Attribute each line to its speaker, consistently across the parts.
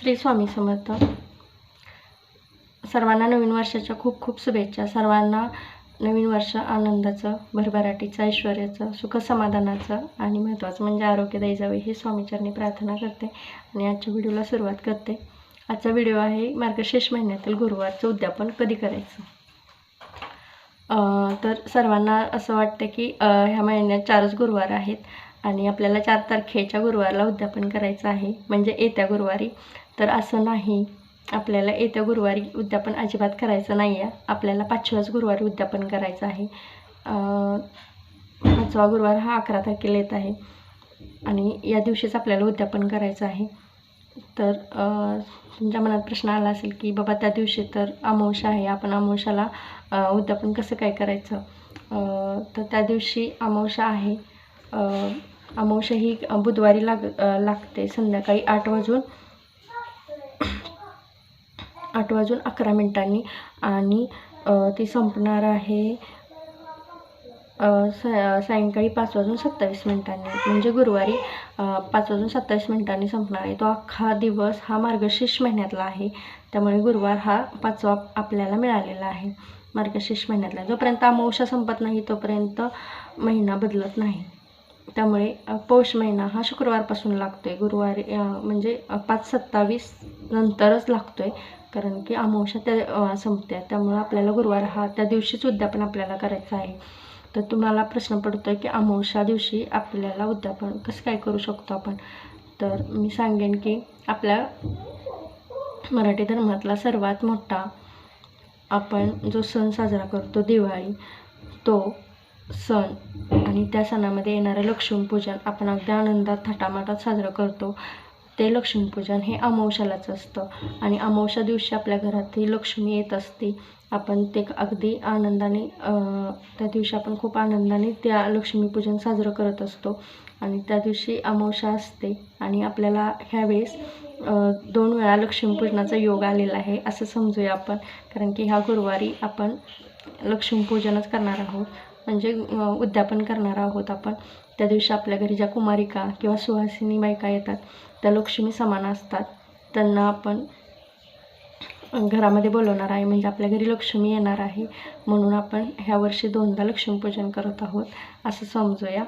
Speaker 1: श्री स्वामी समर्थ. सर्वांना नवीन वर्षाच्या खूप खूप शुभेच्छा. सर्वांना नवीन वर्ष आनंदाचं भरभराटीचं ऐश्वर्याचं सुख समाधानाचं आणि महत्त्वाचं म्हणजे आरोग्यदायी जावे हे स्वामीचरणी प्रार्थना करते आणि आजच्या व्हिडिओला सुरुवात करते. आजचा व्हिडिओ आहे मार्गशीर्ष महिन्यातील गुरुवारचं उद्यापन कधी करायचं? तर सर्वांना असं वाटतं की ह्या महिन्यात चारच गुरुवार आहेत आणि आपल्याला चार तारखेच्या गुरुवारला उद्यापन करायचं आहे. म्हणजे येत्या गुरुवारी. तर असं नाही. आपल्याला येत्या गुरुवारी उद्यापन अजिबात करायचं नाही आहे आपल्याला पाचव्याच गुरुवारी उद्यापन करायचं आहे. पाचवा गुरुवार हा अकरा तारखेला येत आहे. आणि या दिवशीच आपल्याला उद्यापन करायचं आहे. तर तुमच्या मनात प्रश्न आला असेल की बाबा त्या दिवशी तर अमावस्या आहे. आपण अमावश्याला उद्यापन कसं काय करायचं? तर त्या दिवशी अमावस्या आहे. अमावश्या अमावस्या ही बुधवारी लाग लागते. संध्याकाळी आठ वाजून आठ वाजून अकरा मिनिटांनी. आणि ती संपणार आहे सा सायंकाळी पाच वाजून सत्तावीस मिनिटांनी. म्हणजे गुरुवारी पाच वाजून सत्तावीस मिनिटांनी संपणार आहे. तो अख्खा दिवस हा मार्गशीर्ष महिन्यातला आहे. त्यामुळे गुरुवार हा पाचवा आपल्याला मिळालेला आहे. मार्गशीर्ष महिन्यातला. जोपर्यंत अमावस्या संपत नाही तोपर्यंत महिना बदलत नाही. त्यामुळे पौष महिना हा शुक्रवारपासून लागतो आहे गुरुवारी म्हणजे पाच सत्तावीस नंतरच लागतो आहे कारण की अमावश्या त्या संपत्या. संपते त्यामुळं आपल्याला गुरुवार हा त्या दिवशीच उद्यापन आपल्याला करायचं आहे. तर तुम्हाला प्रश्न पडतो आहे की अमावश्या दिवशी आपल्याला उद्यापन कसं काय करू शकतो आपण? तर मी सांगेन की आपल्या मराठी धर्मातला सर्वात मोठा आपण जो सण साजरा करतो दिवाळी तो सण आणि त्या सणामध्ये येणारं लक्ष्मीपूजन आपण अगदी आनंदात थाटामाटात साजरं करतो. ते लक्ष्मीपूजन हे अमावशालाच असतं. आणि अमावश्या दिवशी आपल्या घरात ही लक्ष्मी येत असते. आपण ते अगदी आनंदाने त्या दिवशी आपण खूप आनंदाने त्या लक्ष्मीपूजन साजरं करत असतो. आणि त्या दिवशी अमावशा असते आणि आपल्याला ह्यावेळेस दोन वेळा लक्ष्मीपूजनाचा योग आलेला आहे असं समजूया आपण. कारण की ह्या गुरुवारी आपण लक्ष्मीपूजनच करणार आहोत. म्हणजे उद्यापन करणार आहोत आपण. त्या दिवशी आपल्या घरी ज्या कुमारिका किंवा सुहासिनी बायका येतात त्या लक्ष्मी समान असतात. त्यांना आपण घरामध्ये बोलवणार आहे. म्हणजे आपल्या घरी लक्ष्मी येणार आहे. म्हणून आपण ह्या वर्षी दोनदा लक्ष्मीपूजन करत आहोत असं समजूया.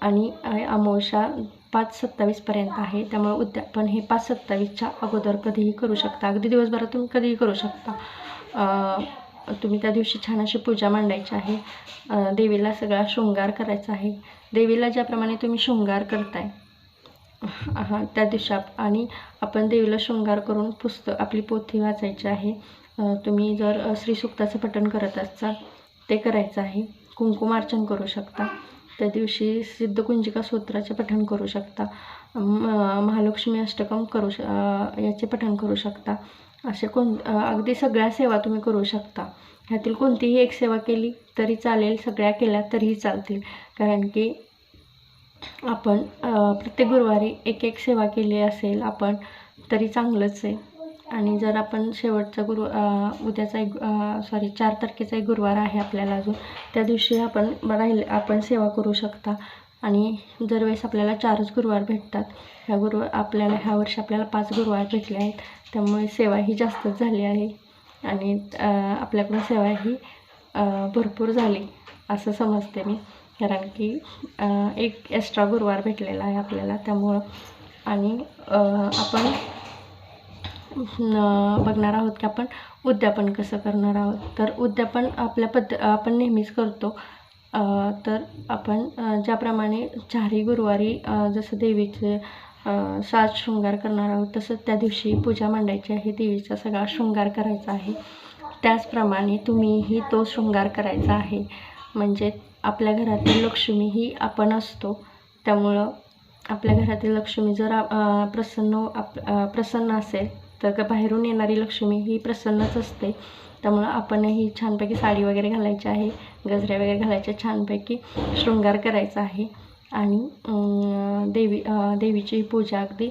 Speaker 1: आणि अमावश्या अमावस्या पाच सत्तावीसपर्यंत आहे. त्यामुळे उद्यापन हे पाच सत्तावीसच्या अगोदर कधीही करू शकता. अगदी दिवसभरातून कधीही करू शकता. तुम्ही त्या दिवशी छान अशी पूजा मांडायची आहे. देवीला सगळा शृंगार करायचा आहे. देवीला ज्याप्रमाणे तुम्ही शृंगार करताय हां त्या दिवशी आप आणि आपण देवीला शृंगार करून पुस्तक आपली पोथी वाचायची आहे. तुम्ही जर श्रीसुक्ताचं पठण करत असाल ते करायचं आहे. कुंकुमार्चन करू शकता. त्या दिवशी सिद्धकुंजिका सूत्राचे पठण करू शकता. म- महालक्ष्मी अष्टकम करू श याचे पठण करू शकता. असे कोण अगदी सगळ्या सेवा तुम्ही करू शकता. ह्यातील कोणतीही एक सेवा केली तरी चालेल सगळ्या केल्या तरीही चालतील. कारण की आपण प्रत्येक गुरुवारी एक एक सेवा केली असेल आपण तरी चांगलंच आहे. आणि जर आपण शेवटचा गुरु उद्याचा एक सॉरी चार तारखेचा एक गुरुवार आहे आपल्याला अजून त्या दिवशी आपण राहील आपण सेवा करू शकता. आणि दरवेळेस आपल्याला चारच गुरुवार भेटतात. ह्या गुरुवार आपल्याला ह्या वर्षी आपल्याला पाच गुरुवार भेटले आहेत. त्यामुळे सेवा ही जास्तच झाली आहे. आणि आपल्याकडून सेवा ही भरपूर झाली असं समजते मी. कारण की एक एक्स्ट्रा गुरुवार भेटलेला आहे आपल्याला त्यामुळं. आणि आपण बघणार आहोत की आपण उद्यापन कसं करणार आहोत. तर उद्यापन आपल्या पद्ध आपण नेहमीच करतो. तर आपण ज्याप्रमाणे चारही गुरुवारी जसं देवीचे साज शृंगार करणार आहोत. तसंच त्या दिवशी पूजा मांडायची आहे. देवीचा सगळा शृंगार करायचा आहे. त्याचप्रमाणे तुम्हीही तो शृंगार करायचा आहे. म्हणजे आपल्या घरातील लक्ष्मी ही आपण असतो. त्यामुळं आपल्या घरातील लक्ष्मी जर प्रसन्न आप प्रसन्न असेल तर बाहेरून येणारी लक्ष्मी ही प्रसन्नच असते. त्यामुळं आपणही छानपैकी साडी वगैरे घालायची आहे. गजऱ्या वगैरे घालायच्या छानपैकी शृंगार करायचा आहे. आणि देवी देवीची पूजा अगदी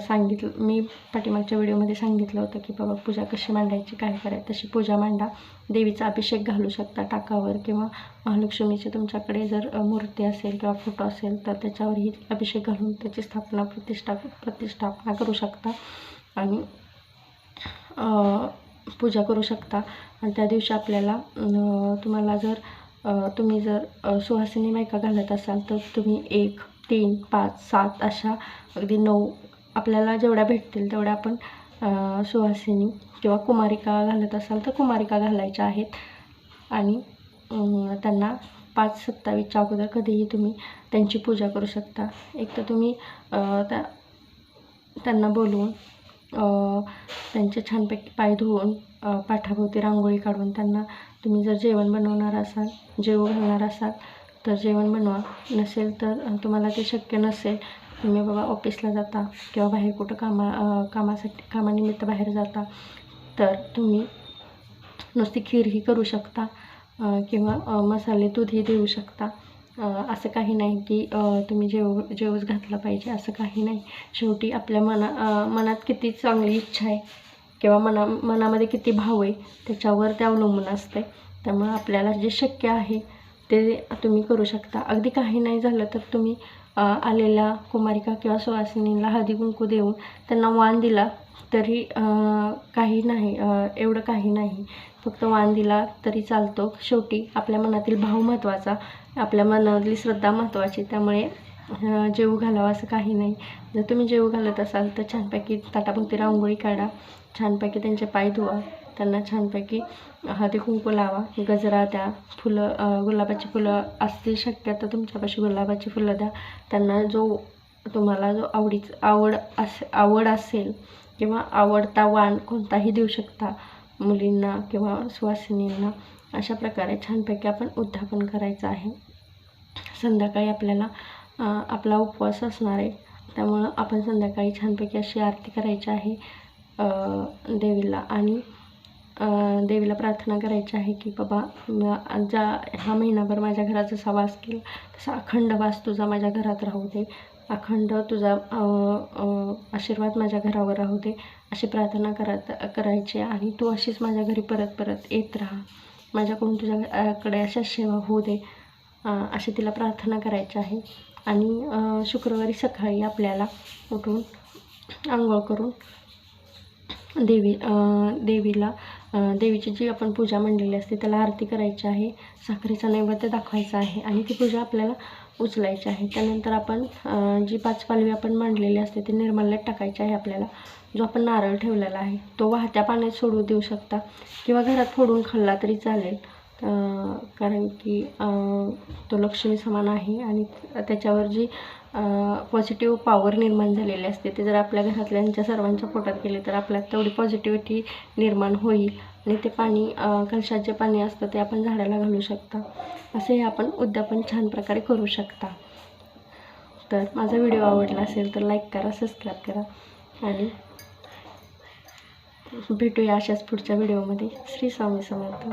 Speaker 1: सांगितलं मी पाठीमागच्या व्हिडिओमध्ये सांगितलं होतं की बाबा पूजा कशी मांडायची काय करायची तशी पूजा मांडा. देवीचा अभिषेक घालू शकता टाकावर किंवा महालक्ष्मीची तुमच्याकडे जर मूर्ती असेल किंवा फोटो असेल तर त्याच्यावरही अभिषेक घालून त्याची स्थापना प्रतिष्ठा प्रतिष्ठापना करू शकता आणि पूजा करू शकता. आणि त्या दिवशी आपल्याला तुम्हाला जर तुम्ही जर सुहासिनी मायका घालत असाल तर तुम्ही एक तीन पाच सात अशा अगदी नऊ आपल्याला जेवढ्या भेटतील तेवढ्या आपण सुहासिनी किंवा कुमारिका घालत असाल तर कुमारिका घालायच्या आहेत. आणि त्यांना पाच सत्तावीसच्या अगोदर कधीही तुम्ही त्यांची पूजा करू शकता. एक तर तुम्ही त्या त्यांना बोलवून त्यांचे छानपैकी पाय धुवून पाठाभोवती रांगोळी काढून त्यांना तुम्ही जर जेवण बनवणार असाल जेवू घालणार असाल तर जेवण बनवा. नसेल तर तुम्हाला ते शक्य नसेल तुम्ही बाबा ऑफिसला जाता किंवा बाहेर कुठं कामा कामासाठी कामानिमित्त बाहेर जाता तर तुम्ही नुसती खीरही करू शकता किंवा मसाले दूधही देऊ शकता. असं काही नाही की तुम्ही जेव जेवूच घातलं पाहिजे असं काही नाही. शेवटी आपल्या मना मनात किती चांगली इच्छा आहे किंवा मना मनामध्ये किती भाव आहे त्याच्यावर ते अवलंबून असते. त्यामुळं आपल्याला जे शक्य आहे ते तुम्ही करू शकता. अगदी काही नाही झालं तर तुम्ही आलेल्या कुमारिका किंवा सुवासिनीला हळदी कुंकू देऊन त्यांना वाण दिला तरी काही नाही एवढं काही नाही. फक्त वाण दिला तरी चालतो. शेवटी आपल्या मनातील भाव महत्त्वाचा आपल्या मनातली श्रद्धा महत्त्वाची. त्यामुळे जेवू घालावं असं काही नाही. जर तुम्ही जेवू घालत असाल तर छानपैकी ताटाभोवती रांगोळी काढा. छानपैकी त्यांचे पाय धुवा. त्यांना छानपैकी हळदी कुंकू लावा गजरा द्या फुलं गुलाबाची फुलं असतील शक्यतो तुमच्यापाशी गुलाबाची फुलं द्या. त्यांना जो तुम्हाला जो आवडीच आवड अस आवड असेल किंवा आवडता वाण कोणताही देऊ शकता मुलींना किंवा सुवासिनींना अशा प्रकारे छानपैकी आपण उद्यापन करायचं आहे. संध्याकाळी आपल्याला आपला उपवास असणार आहे. त्यामुळं आपण संध्याकाळी छानपैकी अशी आरती करायची आहे देवीला. आणि देवीला प्रार्थना करायची आहे की बाबा ज्या हा महिनाभर माझ्या घरात जसा वास केला तसा अखंड वास तुझा माझ्या घरात राहू दे. अखंड तुझा आशीर्वाद माझ्या घरावर राहू दे. अशी प्रार्थना करत करायची आणि तू अशीच माझ्या घरी परत परत येत राहा. माझ्याकडून तुझ्याकडे अशा सेवा होऊ दे. अशी तिला प्रार्थना करायची आहे. आणि शुक्रवारी सकाळी आपल्याला उठून आंघोळ करून देवी देवीला देवीची जी आपण पूजा मांडलेली असते त्याला आरती करायची आहे साखरेचा नैवेद्य दाखवायचा आहे आणि ती पूजा आपल्याला उचलायची आहे. त्यानंतर आपण जी पाच पालवी आपण मांडलेली असते ती निर्माल्यात टाकायची आहे आपल्याला जो आपण नारळ ठेवलेला आहे. तो वाहत्या पाण्यात सोडू देऊ शकता किंवा घरात फोडून खाल्ला तरी चालेल. कारण की तो लक्ष्मी समान आहे आणि त्याच्यावर जी पॉझिटिव्ह पॉवर निर्माण झालेली असते ते जर आपल्या घरातल्यांच्या सर्वांच्या पोटात गेले तर आपल्यात तेवढी पॉझिटिव्हिटी निर्माण होईल. आणि ते पाणी कलशाचे जे पाणी असतं ते आपण झाडाला घालू शकता. असे आपण उद्यापन छान प्रकारे करू शकता. तर माझा व्हिडिओ आवडला असेल तर लाईक करा सबस्क्राईब करा. आणि भेटूया अशाच पुढच्या व्हिडिओमध्ये. श्री स्वामी समर्थ.